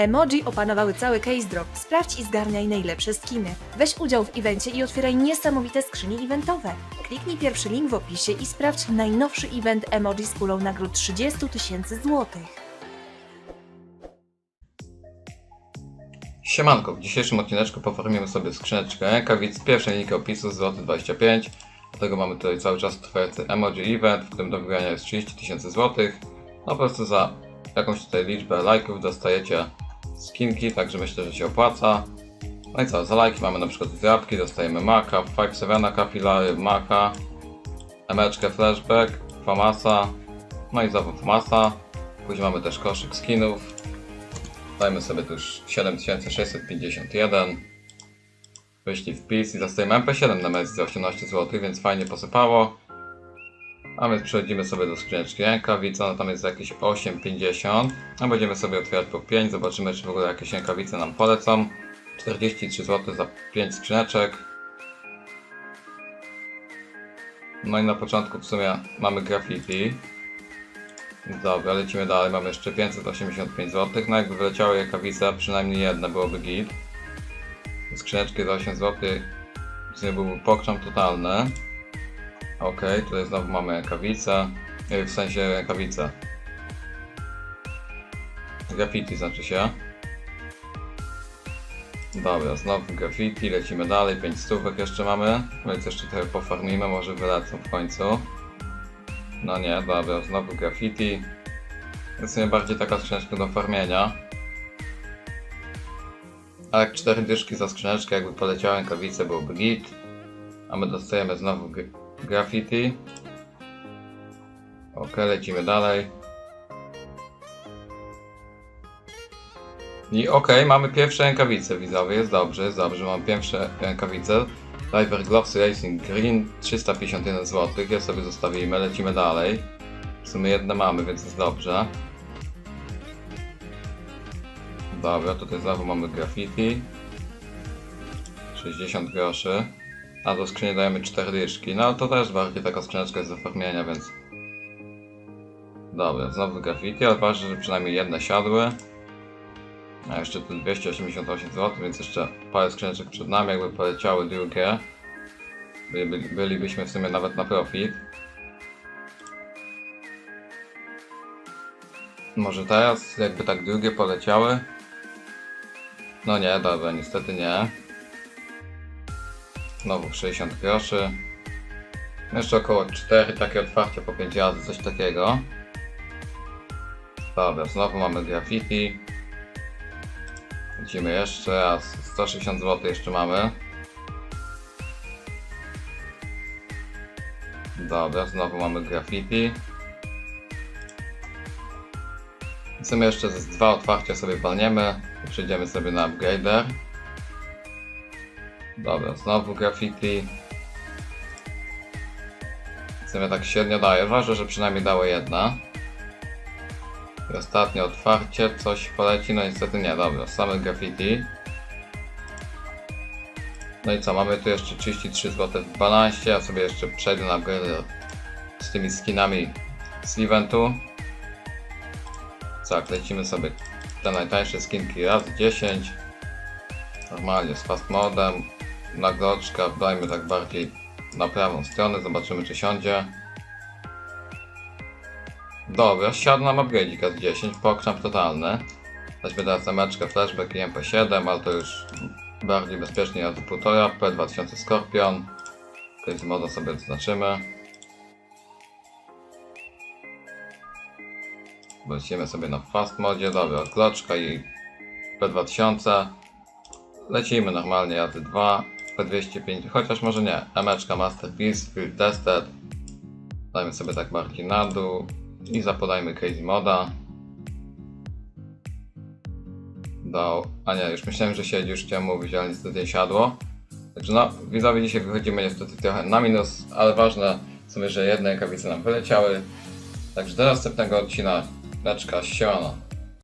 Emoji opanowały cały case drop. Sprawdź i zgarniaj najlepsze skiny. Weź udział w evencie i otwieraj niesamowite skrzynie eventowe. Kliknij pierwszy link w opisie i sprawdź najnowszy event emoji z pulą nagród 30 tysięcy złotych. Siemanko, w dzisiejszym odcineczku poformimy sobie skrzyneczkę rękawic. Pierwsze linki opisu złoty 25. Do tego mamy tutaj cały czas trwający emoji event, w którym do wygrania jest 30 tysięcy złotych. No po prostu za jakąś tutaj liczbę lajków dostajecie skinki, także myślę, że się opłaca. No i co, za lajki mamy na przykład zdrabki, dostajemy Maka, 5-7, kapilary, Maka, emeczkę flashback, Famasa, no i znowu Famasa. Później mamy też koszyk skinów, Dajmy sobie tu już 7651. Wyślij wpis i dostajemy MP7 na mes za 18 zł, więc fajnie posypało. A więc przechodzimy sobie do skrzyneczki rękawic, ona tam jest jakieś 8,50. A będziemy sobie otwierać po 5, zobaczymy czy w ogóle jakieś rękawice nam polecą. 43 zł za 5 skrzyneczek. No i na początku w sumie mamy graffiti. Dobra, lecimy dalej, mamy jeszcze 585 zł. No jakby wyleciały rękawice, przynajmniej jedna byłoby git. Skrzyneczki za 8 zł. W sumie byłby pokrzam totalny. Ok, tutaj znowu mamy rękawice. Nie, W sensie rękawice. Graffiti znaczy się. Dobra, znowu graffiti, lecimy dalej, 5 stówek jeszcze mamy. Więc jeszcze trochę pofarmimy, może wylecą w końcu. No nie, dobra, znowu graffiti. Jest sobie bardziej taka skrzyneczka do farmienia. A jak cztery dyszki za skrzyneczkę, jakby poleciały rękawice, byłby git. A my dostajemy znowu graffiti. Ok, lecimy dalej. I ok, mamy pierwsze rękawice widzowie, jest dobrze, jest dobrze, mam pierwsze rękawice. Diver Gloves Racing Green 351 zł, je sobie zostawimy, lecimy dalej. W sumie jedne mamy, więc jest dobrze. Dobra, tutaj znowu mamy graffiti. 60 groszy. A do skrzyni dajemy 4 dyszki. No to też bardziej taka skrzyneczka jest do farmienia, więc... Dobra, znowu graffiti, ale ważne, że przynajmniej jedne siadły. A jeszcze tu 288 zł, więc jeszcze parę skrzyneczek przed nami, jakby poleciały drugie. Byli, bylibyśmy w sumie nawet na profit. Może teraz, jakby tak drugie poleciały? No nie, dobra, niestety nie. Znowu 60 groszy. Jeszcze około 4 takie otwarcia po 5 razy, coś takiego. Dobra, znowu mamy graffiti. Lecimy jeszcze raz. 160 zł jeszcze mamy. Dobra, znowu mamy graffiti. W sumie jeszcze z dwa otwarcia sobie walniemy. Przejdziemy sobie na upgrader. Dobra, znowu graffiti. W sumie tak średnio daje. Ważne, że przynajmniej dało jedna. I ostatnie otwarcie, coś poleci, no niestety nie, dobra, same graffiti. No i co, mamy tu jeszcze 33 zł w balansie, ja sobie jeszcze przejdę na gry z tymi skinami z eventu. Tak, lecimy sobie te najtańsze skinki raz 10. Normalnie z fast modem. Nagroczka, dajmy tak bardziej na prawą stronę, zobaczymy czy siądzie. Dobra, siadł nam upgrade'ika z 10, pokrzam totalny. Weźmy teraz zameczkę flashback i MP7, ale to już bardziej bezpiecznie od 1,5, P2000 Scorpion. Case moda sobie zaznaczymy. Lecimy sobie na fast modzie, dobra, kloczka i P2000. Lecimy normalnie, jady 2, P205, chociaż może nie. Emeczka Masterpiece, Field Tested. Dajmy sobie tak bardziej na dół i zapodajmy Crazy Moda. Dał. A nie, już myślałem, że siedzi, już chciałem mówić, ale niestety nie siadło. Także no, widzowie dzisiaj wychodzimy niestety trochę na minus, ale ważne w sumie, że jedne rękawice nam wyleciały. Także do następnego odcinka. Siemano.